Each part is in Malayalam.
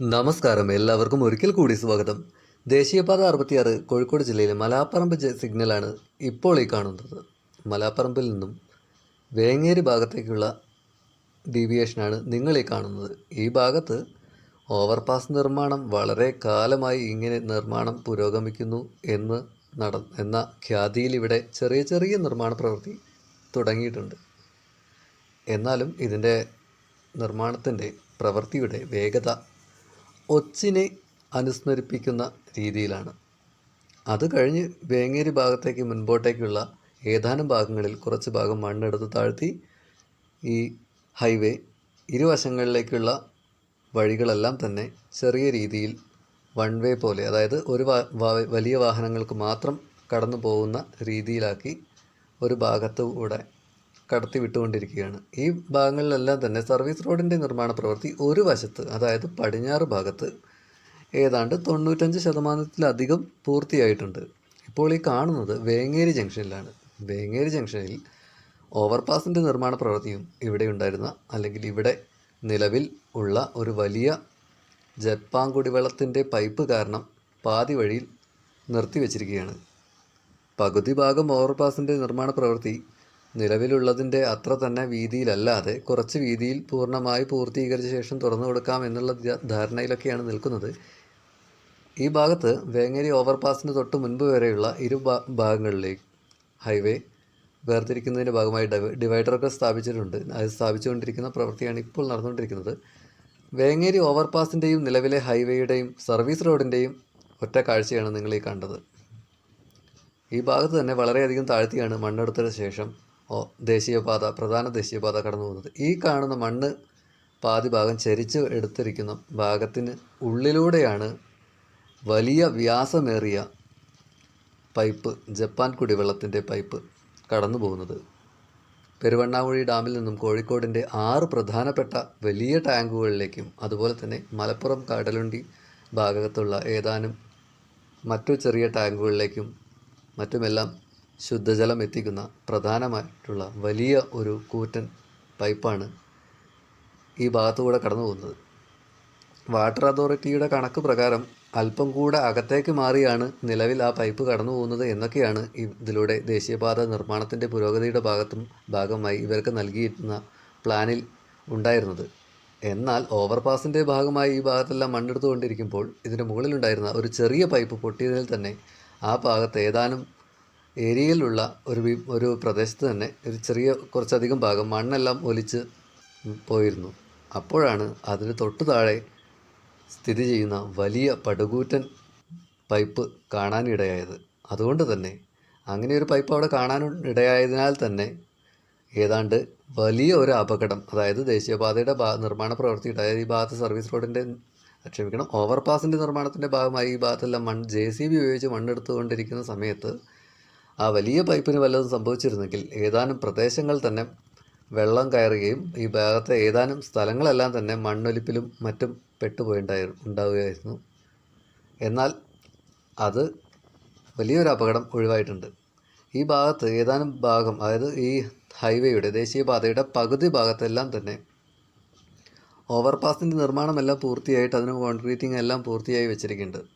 നമസ്കാരം. എല്ലാവർക്കും ഒരിക്കൽ കൂടി സ്വാഗതം. ദേശീയപാത അറുപത്തിയാറ് കോഴിക്കോട് ജില്ലയിലെ മലാപ്പറമ്പ് സിഗ്നലാണ് ഇപ്പോൾ ഈ കാണുന്നത്. മലാപ്പറമ്പിൽ നിന്നും വേങ്ങേരി ഭാഗത്തേക്കുള്ള ഡീവിയേഷനാണ് നിങ്ങൾ ഈ കാണുന്നത്. ഈ ഭാഗത്ത് ഓവർപാസ് നിർമ്മാണം വളരെ കാലമായി ഇങ്ങനെ നിർമ്മാണം പുരോഗമിക്കുന്നു എന്ന് നട എന്ന ഖ്യാതിയിൽ ഇവിടെ ചെറിയ ചെറിയ നിർമ്മാണ പ്രവൃത്തി തുടങ്ങിയിട്ടുണ്ട്. എന്നാലും ഇതിന്റെ നിർമ്മാണത്തിന്റെ പ്രവൃത്തിയുടെ വേഗത ഒച്ചിനെ അനുസ്മരിപ്പിക്കുന്ന രീതിയിലാണ്. അത് കഴിഞ്ഞ് വേങ്ങേരി ഭാഗത്തേക്ക് മുൻപോട്ടേക്കുള്ള ഏതാനും ഭാഗങ്ങളിൽ കുറച്ച് ഭാഗം മണ്ണെടുത്ത് താഴ്ത്തി ഈ ഹൈവേ ഇരുവശങ്ങളിലേക്കുള്ള വഴികളെല്ലാം തന്നെ ചെറിയ രീതിയിൽ വൺ വേ പോലെ അതായത് ഒരു വലിയ വാഹനങ്ങൾക്ക് മാത്രം കടന്നു പോകുന്ന രീതിയിലാക്കി ഒരു ഭാഗത്തു കൂടെ കടത്തി വിട്ടുകൊണ്ടിരിക്കുകയാണ്. ഈ ഭാഗങ്ങളിലെല്ലാം തന്നെ സർവീസ് റോഡിന്റെ നിർമ്മാണ പ്രവൃത്തി ഒരു വശത്ത് അതായത് പടിഞ്ഞാറ് ഭാഗത്ത് ഏതാണ്ട് തൊണ്ണൂറ്റഞ്ച് ശതമാനത്തിലധികം പൂർത്തിയായിട്ടുണ്ട്. ഇപ്പോൾ ഈ കാണുന്നത് വേങ്ങേരി ജംഗ്ഷനിലാണ്. വേങ്ങേരി ജംഗ്ഷനിൽ ഓവർപാസിന്റെ നിർമ്മാണ പ്രവൃത്തിയും ഇവിടെ ഉണ്ടായിരുന്ന അല്ലെങ്കിൽ ഇവിടെ നിലവിൽ ഉള്ള ഒരു വലിയ ജപ്പാൻ കുടിവെള്ളത്തിന്റെ പൈപ്പ് കാരണം പാതി വഴിയിൽ നിർത്തിവെച്ചിരിക്കുകയാണ്. പകുതി ഭാഗം ഓവർപാസിന്റെ നിർമ്മാണ പ്രവൃത്തി നിലവിലുള്ളതിന്റെ അത്ര തന്നെ വീതിയിലല്ലാതെ കുറച്ച് വീതിയിൽ പൂർണമായി പൂർത്തീകരിച്ച ശേഷം തുറന്നു കൊടുക്കാം എന്നുള്ള ധാരണയിലൊക്കെയാണ് നിൽക്കുന്നത്. ഈ ഭാഗത്ത് വേങ്ങേരി ഓവർപാസിന് തൊട്ട് മുൻപ് വരെയുള്ള ഇരു ഭാഗങ്ങളിലേക്ക് ഹൈവേ വേർതിരിക്കുന്നതിന്റെ ഭാഗമായി ഡൈവ- ഡിവൈഡറൊക്കെ സ്ഥാപിച്ചിട്ടുണ്ട്. അത് സ്ഥാപിച്ചുകൊണ്ടിരിക്കുന്ന പ്രവൃത്തിയാണ് ഇപ്പോൾ നടന്നുകൊണ്ടിരിക്കുന്നത്. വേങ്ങേരി ഓവർപാസിന്റെയും നിലവിലെ ഹൈവേയുടെയും സർവീസ് റോഡിന്റെയും ഒറ്റ കാഴ്ചയാണ് നിങ്ങൾ ഈ കണ്ടത്. ഈ ഭാഗത്ത് തന്നെ വളരെയധികം താഴ്ത്തിയാണ് മണ്ണെടുത്തതിന് ശേഷം ദേശീയപാത പ്രധാന ദേശീയപാത കടന്നു പോകുന്നത്. ഈ കാണുന്ന മണ്ണ് പാതി ഭാഗം ചരിച്ച് എടുത്തിരിക്കുന്ന ഭാഗത്തിന് ഉള്ളിലൂടെയാണ് വലിയ വ്യാസമേറിയ പൈപ്പ് ജപ്പാൻ കുടിവെള്ളത്തിന്റെ പൈപ്പ് കടന്നു പോകുന്നത്. പെരുവണ്ണാമുഴി ഡാമിൽ നിന്നും കോഴിക്കോടിന്റെ ആറ് പ്രധാനപ്പെട്ട വലിയ ടാങ്കുകളിലേക്കും അതുപോലെ തന്നെ മലപ്പുറം കടലുണ്ടി ഭാഗത്തുള്ള ഏതാനും മറ്റു ചെറിയ ടാങ്കുകളിലേക്കും മറ്റുമെല്ലാം ശുദ്ധജലം എത്തിക്കുന്ന പ്രധാനമായിട്ടുള്ള വലിയ ഒരു കൂറ്റൻ പൈപ്പാണ് ഈ ഭാഗത്തുകൂടെ കടന്നു പോകുന്നത്. വാട്ടർ അതോറിറ്റിയുടെ കണക്ക് പ്രകാരം അല്പം കൂടെ അകത്തേക്ക് മാറിയാണ് നിലവിൽ ആ പൈപ്പ് കടന്നു പോകുന്നത് എന്നൊക്കെയാണ് ഇതിലൂടെ ദേശീയപാത നിർമ്മാണത്തിന്റെ പുരോഗതിയുടെ ഭാഗത്തും ഭാഗമായി ഇവർക്ക് നൽകിയിരുന്ന പ്ലാനിൽ ഉണ്ടായിരുന്നത്. എന്നാൽ ഓവർപാസിന്റെ ഭാഗമായി ഈ ഭാഗത്തെല്ലാം മണ്ണെടുത്തുകൊണ്ടിരിക്കുമ്പോൾ ഇതിന്റെ മുകളിലുണ്ടായിരുന്ന ഒരു ചെറിയ പൈപ്പ് പൊട്ടിയതിൽ തന്നെ ആ ഭാഗത്ത് ഏതാനും ഏരിയയിലുള്ള ഒരു ഒരു പ്രദേശത്ത് തന്നെ ഒരു ചെറിയ കുറച്ചധികം ഭാഗം മണ്ണെല്ലാം ഒലിച്ച് പോയിരുന്നു. അപ്പോഴാണ് അതിന് തൊട്ടു താഴെ സ്ഥിതി ചെയ്യുന്ന വലിയ പടുകൂറ്റൻ പൈപ്പ് കാണാനിടയായത്. അതുകൊണ്ട് തന്നെ അങ്ങനെ ഒരു പൈപ്പ് അവിടെ കാണാൻ ഇടയായതിനാൽ തന്നെ ഏതാണ്ട് വലിയ ഒരു അപകടം അതായത് ദേശീയപാതയുടെ നിർമ്മാണ പ്രവൃത്തി അതായത് ഈ ഭാഗത്ത് സർവീസ് റോഡിന്റെ ക്ഷമിക്കണം ഓവർപാസിന്റെ നിർമ്മാണത്തിന്റെ ഭാഗമായി ഈ ഭാഗത്തെല്ലാം മണ്ണ് ജെ സി ബി ഉപയോഗിച്ച് മണ്ണെടുത്തുകൊണ്ടിരിക്കുന്ന സമയത്ത് ആ വലിയ പൈപ്പിന് വല്ലതും സംഭവിച്ചിരുന്നെങ്കിൽ ഏതാനും പ്രദേശങ്ങൾ തന്നെ വെള്ളം കയറുകയും ഈ ഭാഗത്തെ ഏതാനും സ്ഥലങ്ങളെല്ലാം തന്നെ മണ്ണൊലിപ്പിലും മറ്റും പെട്ടുപോയിണ്ടായി ഉണ്ടാവുകയായിരുന്നു. എന്നാൽ അത് വലിയൊരു അപകടം ഒഴിവായിട്ടുണ്ട്. ഈ ഭാഗത്ത് ഏതാനും ഭാഗം അതായത് ഈ ഹൈവേയുടെ ദേശീയപാതയുടെ പകുതി ഭാഗത്തെല്ലാം തന്നെ ഓവർപാസിന്റെ നിർമ്മാണമെല്ലാം പൂർത്തിയായിട്ട് അതിന് കോൺക്രീറ്റിംഗ് എല്ലാം പൂർത്തിയായി വെച്ചിരിക്കുന്നുണ്ട്.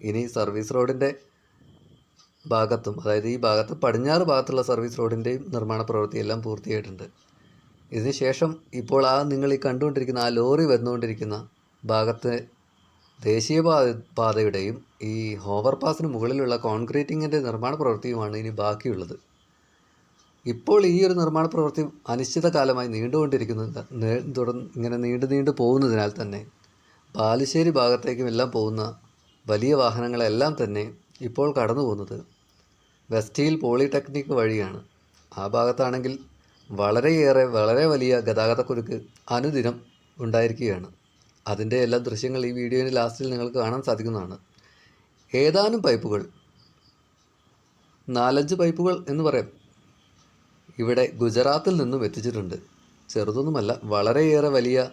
ഇനി സർവീസ് റോഡിന്റെ ഭാഗത്തും അതായത് ഈ ഭാഗത്ത് പടിഞ്ഞാറ് ഭാഗത്തുള്ള സർവീസ് റോഡിന്റെയും നിർമ്മാണ പ്രവൃത്തിയെല്ലാം പൂർത്തിയായിട്ടുണ്ട്. ഇതിനുശേഷം ഇപ്പോൾ ആ നിങ്ങൾ ഈ കണ്ടുകൊണ്ടിരിക്കുന്ന ആ ലോറി വന്നുകൊണ്ടിരിക്കുന്ന ഭാഗത്തെ ദേശീയപാത പാതയുടെയും ഈ ഓവർപാസിന് മുകളിലുള്ള കോൺക്രീറ്റിങ്ങിന്റെ നിർമ്മാണ പ്രവൃത്തിയുമാണ് ഇനി ബാക്കിയുള്ളത്. ഇപ്പോൾ ഈ ഒരു നിർമ്മാണ പ്രവൃത്തി അനിശ്ചിതകാലമായി നീണ്ടുകൊണ്ടിരിക്കുന്നത് തുടർന്ന് ഇങ്ങനെ നീണ്ടു നീണ്ടു പോകുന്നതിനാൽ തന്നെ ബാലുശ്ശേരി ഭാഗത്തേക്കും എല്ലാം പോകുന്ന വലിയ വാഹനങ്ങളെല്ലാം തന്നെ ഇപ്പോൾ കടന്നു പോകുന്നത് വെസ്റ്റ് ഹിൽ പോളിടെക്നിക് വഴിയാണ്. ആ ഭാഗത്താണെങ്കിൽ വളരെയേറെ വളരെ വലിയ ഗതാഗതക്കുരുക്ക് അനുദിനം ഉണ്ടായിരിക്കുകയാണ്. അതിന്റെ എല്ലാ ദൃശ്യങ്ങൾ ഈ വീഡിയോയുടെ ലാസ്റ്റിൽ നിങ്ങൾക്ക് കാണാൻ സാധിക്കുന്നതാണ്. ഏതാനും പൈപ്പുകൾ നാലഞ്ച് പൈപ്പുകൾ എന്ന് പറയാം ഇവിടെ ഗുജറാത്തിൽ നിന്നും എത്തിച്ചിട്ടുണ്ട്. ചെറുതൊന്നുമല്ല വളരെയേറെ വലിയ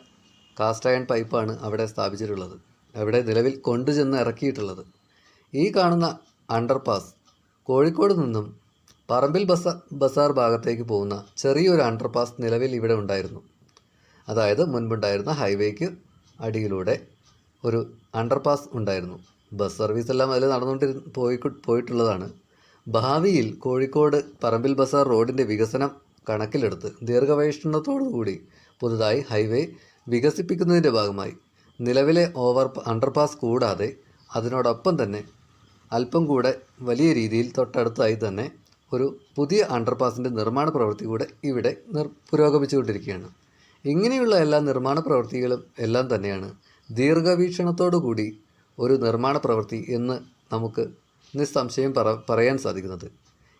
കാസ്റ്റ് അയൺ പൈപ്പാണ് അവിടെ സ്ഥാപിച്ചിട്ടുള്ളത്. അവിടെ നിലവിൽ കൊണ്ടുചെന്ന് ഇറക്കിയിട്ടുള്ളത്. ഈ കാണുന്ന അണ്ടർപാസ് കോഴിക്കോട് നിന്നും പറമ്പിൽ ബസ ബസാർ ഭാഗത്തേക്ക് പോകുന്ന ചെറിയൊരു അണ്ടർപാസ് നിലവിൽ ഇവിടെ ഉണ്ടായിരുന്നു. അതായത് മുൻപുണ്ടായിരുന്ന ഹൈവേക്ക് അടിയിലൂടെ ഒരു അണ്ടർപാസ് ഉണ്ടായിരുന്നു. ബസ് സർവീസ് എല്ലാം അതിൽ നടന്നുകൊണ്ടിരു പോയി പോയിട്ടുള്ളതാണ്. ഭാവിയിൽ കോഴിക്കോട് പറമ്പിൽ ബസാർ റോഡിന്റെ വികസനം കണക്കിലെടുത്ത് ദീർഘവീക്ഷണത്തോടുകൂടി പുതുതായി ഹൈവേ വികസിപ്പിക്കുന്നതിന്റെ ഭാഗമായി നിലവിലെ ഓവർ അണ്ടർപാസ് കൂടാതെ അതിനോടൊപ്പം തന്നെ അല്പം കൂടെ വലിയ രീതിയിൽ തൊട്ടടുത്തായി തന്നെ ഒരു പുതിയ അണ്ടർപാസിന്റെ നിർമ്മാണ പ്രവൃത്തി കൂടെ ഇവിടെ നിർ പുരോഗമിച്ചുകൊണ്ടിരിക്കുകയാണ്. ഇങ്ങനെയുള്ള എല്ലാ നിർമ്മാണ പ്രവൃത്തികളും എല്ലാം തന്നെയാണ് ദീർഘവീക്ഷണത്തോടു കൂടി ഒരു നിർമ്മാണ പ്രവൃത്തി എന്ന് നമുക്ക് നിസ്സംശയം പറ പറയാൻ സാധിക്കുന്നത്.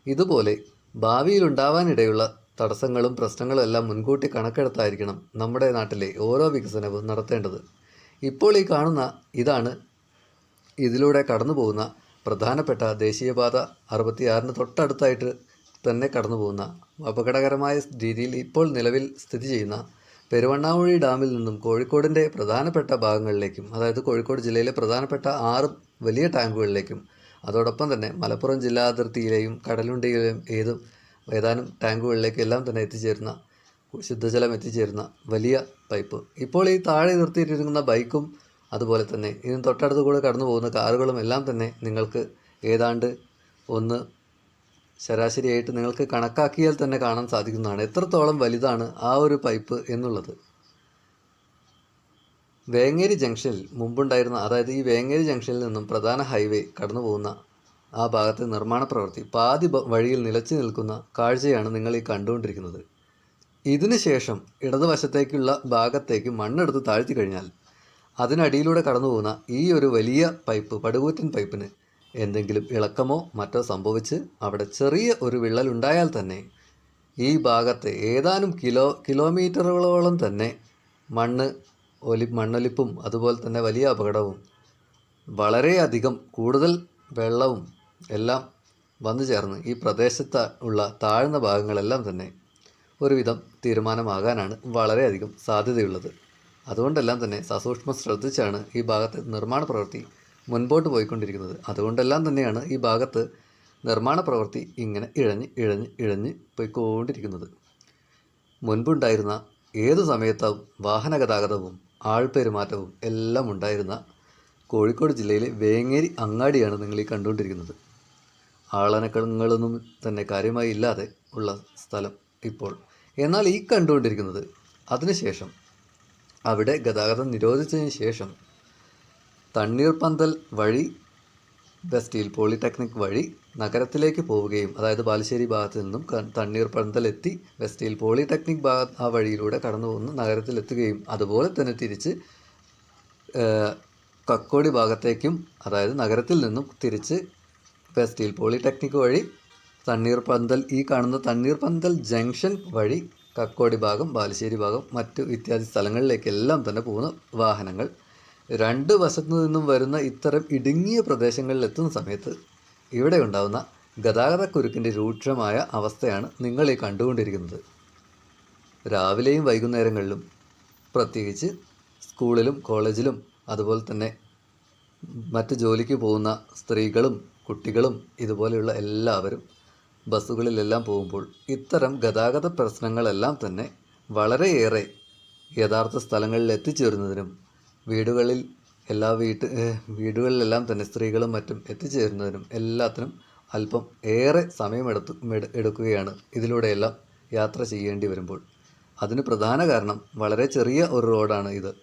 ഇതുപോലെ ഭാവിയിലുണ്ടാവാനിടയുള്ള തടസ്സങ്ങളും പ്രശ്നങ്ങളും എല്ലാം മുൻകൂട്ടി കണക്കെടുത്തായിരിക്കണം നമ്മുടെ നാട്ടിലെ ഓരോ വികസനവും നടത്തേണ്ടത്. ഇപ്പോൾ ഈ കാണുന്ന ഇതാണ് ഇതിലൂടെ കടന്നു പോകുന്ന പ്രധാനപ്പെട്ട ദേശീയപാത അറുപത്തിയാറിന് തൊട്ടടുത്തായിട്ട് തന്നെ കടന്നു പോകുന്ന അപകടകരമായ രീതിയിൽ ഇപ്പോൾ നിലവിൽ സ്ഥിതി ചെയ്യുന്ന പെരുവണ്ണാമൊഴി ഡാമിൽ നിന്നും കോഴിക്കോടിന്റെ പ്രധാനപ്പെട്ട ഭാഗങ്ങളിലേക്കും അതായത് കോഴിക്കോട് ജില്ലയിലെ പ്രധാനപ്പെട്ട ആറ് വലിയ ടാങ്കുകളിലേക്കും അതോടൊപ്പം തന്നെ മലപ്പുറം ജില്ലാ അതിർത്തിയിലെയും കടലുണ്ടിയിലെയും ഏതും ഏതാനും ടാങ്കുകളിലേക്കും എല്ലാം തന്നെ എത്തിച്ചേരുന്ന ശുദ്ധജലം എത്തിച്ചേരുന്ന വലിയ പൈപ്പ്. ഇപ്പോൾ ഈ താഴെ നിർത്തിയിട്ടിരിക്കുന്ന ബൈക്കും അതുപോലെ തന്നെ ഇതിന് തൊട്ടടുത്ത് കൂടെ കടന്നു പോകുന്ന കാറുകളും എല്ലാം തന്നെ നിങ്ങൾക്ക് ഏതാണ്ട് ഒന്ന് ശരാശരിയായിട്ട് നിങ്ങൾക്ക് കണക്കാക്കിയാൽ തന്നെ കാണാൻ സാധിക്കുന്നതാണ്. എത്രത്തോളം വലുതാണ് ആ ഒരു പൈപ്പ് എന്നുള്ളത്. വേങ്ങേരി ജംഗ്ഷനിൽ മുമ്പുണ്ടായിരുന്ന അതായത് ഈ വേങ്ങേരി ജംഗ്ഷനിൽ നിന്നും പ്രധാന ഹൈവേ കടന്നു പോകുന്ന ആ ഭാഗത്തെ നിർമ്മാണ പ്രവൃത്തി പാതി വഴിയിൽ നിലച്ചു നിൽക്കുന്ന കാഴ്ചയാണ് നിങ്ങൾ ഈ കണ്ടുകൊണ്ടിരിക്കുന്നത്. ഇതിനുശേഷം ഇടതുവശത്തേക്കുള്ള ഭാഗത്തേക്ക് മണ്ണെടുത്ത് താഴ്ത്തി കഴിഞ്ഞാൽ അതിനടിയിലൂടെ കടന്നു പോകുന്ന ഈ ഒരു വലിയ പൈപ്പ് പടുകൂറ്റൻ പൈപ്പിന് എന്തെങ്കിലും ഇളക്കമോ മറ്റോ സംഭവിച്ച് അവിടെ ചെറിയ ഒരു വിള്ളൽ ഉണ്ടായാൽ തന്നെ ഈ ഭാഗത്തെ ഏതാനും കിലോ കിലോമീറ്ററുകളോളം തന്നെ മണ്ണ് ഒലി മണ്ണൊലിപ്പും അതുപോലെ തന്നെ വലിയ അപകടവും വളരെയധികം കൂടുതൽ വെള്ളവും എല്ലാം വന്നു ചേർന്ന് ഈ പ്രദേശത്ത് ഉള്ള താഴ്ന്ന ഭാഗങ്ങളെല്ലാം തന്നെ ഒരുവിധം തീരുമാനമാകാനാണ് വളരെയധികം സാധ്യതയുള്ളത്. അതുകൊണ്ടെല്ലാം തന്നെ സസൂക്ഷ്മം ശ്രദ്ധിച്ചാണ് ഈ ഭാഗത്ത് നിർമ്മാണ പ്രവൃത്തി മുൻപോട്ട് പോയിക്കൊണ്ടിരിക്കുന്നത്. അതുകൊണ്ടെല്ലാം തന്നെയാണ് ഈ ഭാഗത്ത് നിർമ്മാണ പ്രവൃത്തി ഇങ്ങനെ ഇഴഞ്ഞ് ഇഴഞ്ഞ് ഇഴഞ്ഞ് പോയിക്കൊണ്ടിരിക്കുന്നത്. മുൻപുണ്ടായിരുന്ന ഏതു സമയത്തും വാഹന ഗതാഗതവും ആൾപെരുമാറ്റവും എല്ലാം ഉണ്ടായിരുന്ന കോഴിക്കോട് ജില്ലയിലെ വേങ്ങേരി അങ്ങാടിയാണ് നിങ്ങൾ ഈ കണ്ടുകൊണ്ടിരിക്കുന്നത്. ആളനക്കങ്ങളൊന്നും തന്നെ കാര്യമായി ഇല്ലാതെ ഉള്ള സ്ഥലം ഇപ്പോൾ. എന്നാൽ ഈ കണ്ടുകൊണ്ടിരിക്കുന്നത് അതിനുശേഷം അവിടെ ഗതാഗതം നിരോധിച്ചതിന് ശേഷം തണ്ണീർപന്തൽ വഴി സ്റ്റീൽ പോളിടെക്നിക് വഴി നഗരത്തിലേക്ക് പോവുകയും അതായത് ബാലുശ്ശേരി ഭാഗത്ത് നിന്നും തണ്ണീർ പന്തലെത്തി എത്തി സ്റ്റീൽ പോളിടെക്നിക് ഭാഗ ആ വഴിയിലൂടെ കടന്നു പോകുന്ന നഗരത്തിലെത്തുകയും അതുപോലെ തന്നെ തിരിച്ച് കക്കോടി ഭാഗത്തേക്കും അതായത് നഗരത്തിൽ നിന്നും തിരിച്ച് സ്റ്റീൽ പോളിടെക്നിക് വഴി തണ്ണീർ പന്തൽ ഈ കാണുന്ന തണ്ണീർ പന്തൽ ജംഗ്ഷൻ വഴി കക്കോടി ഭാഗം ബാലുശ്ശേരി ഭാഗം മറ്റു ഇത്യാദി സ്ഥലങ്ങളിലേക്കെല്ലാം തന്നെ പോകുന്ന വാഹനങ്ങൾ. രണ്ട് വശത്തു നിന്നും വരുന്ന ഇത്തരം ഇടുങ്ങിയ പ്രദേശങ്ങളിൽ എത്തുന്ന സമയത്ത് ഇവിടെ ഉണ്ടാകുന്ന ഗതാഗതക്കുരുക്കിന്റെ രൂക്ഷമായ അവസ്ഥയാണ് നിങ്ങൾ ഈ കണ്ടുകൊണ്ടിരിക്കുന്നത്. രാവിലെയും വൈകുന്നേരങ്ങളിലും പ്രത്യേകിച്ച് സ്കൂളിലും കോളേജിലും അതുപോലെ തന്നെ മറ്റ് ജോലിക്ക് പോകുന്ന സ്ത്രീകളും കുട്ടികളും ഇതുപോലെയുള്ള എല്ലാവരും ബസ്സുകളിലെല്ലാം പോകുമ്പോൾ ഇത്തരം ഗതാഗത പ്രശ്നങ്ങളെല്ലാം തന്നെ വളരെയേറെ യഥാർത്ഥ സ്ഥലങ്ങളിൽ എത്തിച്ചേരുന്നതിനും വീടുകളിൽ എല്ലാ വീട്ട് വീടുകളിലെല്ലാം തന്നെ സ്ത്രീകളും മറ്റും എത്തിച്ചേരുന്നതിനും എല്ലാത്തിനും അല്പം ഏറെ സമയമെടുത്ത് എടുക്കുകയാണ് ഇതിലൂടെയെല്ലാം യാത്ര ചെയ്യേണ്ടി വരുമ്പോൾ. അതിന് പ്രധാന കാരണം വളരെ ചെറിയ ഒരു റോഡാണ് ഇത്.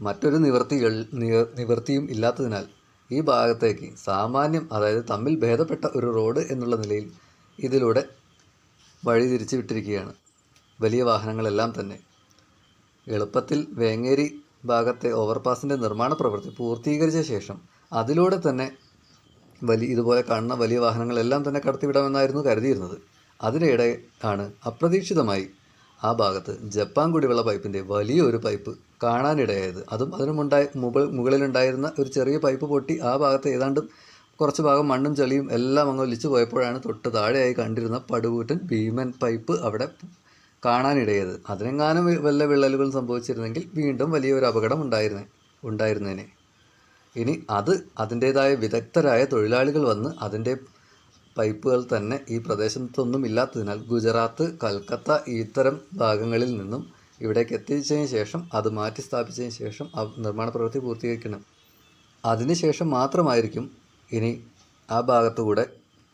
മറ്റൊരു നിവർത്തികൾ നിവ- നിവൃത്തിയും ഇല്ലാത്തതിനാൽ ഈ ഭാഗത്തേക്ക് സാമാന്യം അതായത് തമ്മിൽ ഭേദപ്പെട്ട ഒരു റോഡ് എന്നുള്ള നിലയിൽ ഇതിലൂടെ വഴി തിരിച്ചു വിട്ടിരിക്കുകയാണ് വലിയ വാഹനങ്ങളെല്ലാം തന്നെ. എളുപ്പത്തിൽ വേങ്ങേരി ഭാഗത്തെ ഓവർപാസിന്റെ നിർമ്മാണ പ്രവൃത്തി പൂർത്തീകരിച്ച ശേഷം അതിലൂടെ തന്നെ വലിയ ഇതുപോലെ കാണുന്ന വലിയ വാഹനങ്ങളെല്ലാം തന്നെ കടത്തിവിടാമെന്നായിരുന്നു കരുതിയിരുന്നത്. അതിനിടെ ആണ് അപ്രതീക്ഷിതമായി ആ ഭാഗത്ത് ജപ്പാൻ കുടിവെള്ള പൈപ്പിന്റെ വലിയൊരു പൈപ്പ് കാണാനിടയായത്. അതും മുകൾ മുകളിലുണ്ടായിരുന്ന ഒരു ചെറിയ പൈപ്പ് പൊട്ടി ആ ഭാഗത്ത് ഏതാണ്ട് കുറച്ച് ഭാഗം മണ്ണും ചെളിയും എല്ലാം അങ്ങ് ഒലിച്ചു പോയപ്പോഴാണ് തൊട്ട് താഴെയായി കണ്ടിരുന്ന പടുകൂറ്റൻ ഭീമൻ പൈപ്പ് അവിടെ കാണാനിടയത്. അതിനെങ്ങാനും വല്ല വിള്ളലുകൾ സംഭവിച്ചിരുന്നെങ്കിൽ വീണ്ടും വലിയൊരു അപകടം ഉണ്ടായിരുന്നേ ഉണ്ടായിരുന്നേനെ. ഇനി അത് അതിന്റേതായ വിദഗ്ധരായ തൊഴിലാളികൾ വന്ന് അതിന്റെ പൈപ്പുകൾ തന്നെ ഈ പ്രദേശത്തൊന്നും ഇല്ലാത്തതിനാൽ ഗുജറാത്ത് കൽക്കത്ത ഇത്തരം ഭാഗങ്ങളിൽ നിന്നും ഇവിടേക്ക് എത്തിച്ചതിന് ശേഷം അത് മാറ്റി സ്ഥാപിച്ചതിന് ശേഷം നിർമ്മാണ പ്രവൃത്തി പൂർത്തീകരിക്കണം. അതിനുശേഷം മാത്രമായിരിക്കും ഇനി ആ ഭാഗത്തുകൂടെ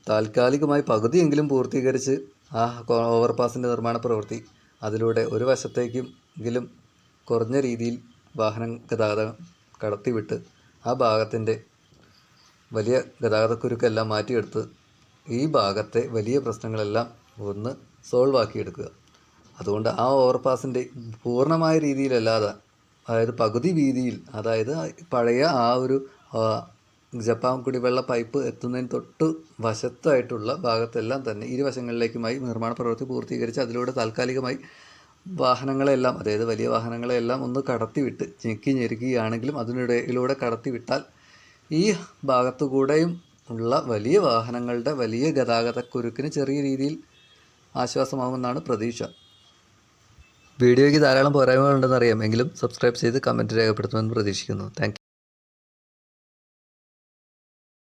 താൽക്കാലികമായി പകുതിയെങ്കിലും പൂർത്തീകരിച്ച് ആ ഓവർപാസിന്റെ നിർമ്മാണ പ്രവൃത്തി അതിലൂടെ ഒരു വശത്തേക്കും എങ്കിലും കുറഞ്ഞ രീതിയിൽ വാഹന ഗതാഗതം കടത്തിവിട്ട് ആ ഭാഗത്തിന്റെ വലിയ ഗതാഗതക്കുരുക്കെല്ലാം മാറ്റിയെടുത്ത് ഈ ഭാഗത്തെ വലിയ പ്രശ്നങ്ങളെല്ലാം ഒന്ന് സോൾവ് ആക്കിയെടുക്കുക. അതുകൊണ്ട് ആ ഓവർപാസിന്റെ പൂർണമായ രീതിയിലല്ലാതെ അതായത് പകുതി വീതിയിൽ അതായത് പഴയ ആ ഒരു ജപ്പാൻ കുടിവെള്ള പൈപ്പ് എത്തുന്നതിന് തൊട്ട് വശത്തായിട്ടുള്ള ഭാഗത്തെല്ലാം തന്നെ ഇരുവശങ്ങളിലേക്കുമായി നിർമ്മാണ പ്രവൃത്തി പൂർത്തീകരിച്ച് അതിലൂടെ താൽക്കാലികമായി വാഹനങ്ങളെല്ലാം അതായത് വലിയ വാഹനങ്ങളെല്ലാം ഒന്ന് കടത്തിവിട്ട് ഞെക്കി ഞെരുക്കുകയാണെങ്കിലും അതിനിടയിലൂടെ കടത്തിവിട്ടാൽ ഈ ഭാഗത്തുകൂടെയും ഉള്ള വലിയ വാഹനങ്ങളുടെ വലിയ ഗതാഗതക്കുരുക്കിന് ചെറിയ രീതിയിൽ ആശ്വാസമാകുമെന്നാണ് പ്രതീക്ഷ. വീഡിയോയ്ക്ക് ധാരാളം പോരായ്മകളുണ്ടെന്ന് അറിയാം എങ്കിലും സബ്സ്ക്രൈബ് ചെയ്ത് കമന്റ് രേഖപ്പെടുത്തുമെന്ന് പ്രതീക്ഷിക്കുന്നു. താങ്ക്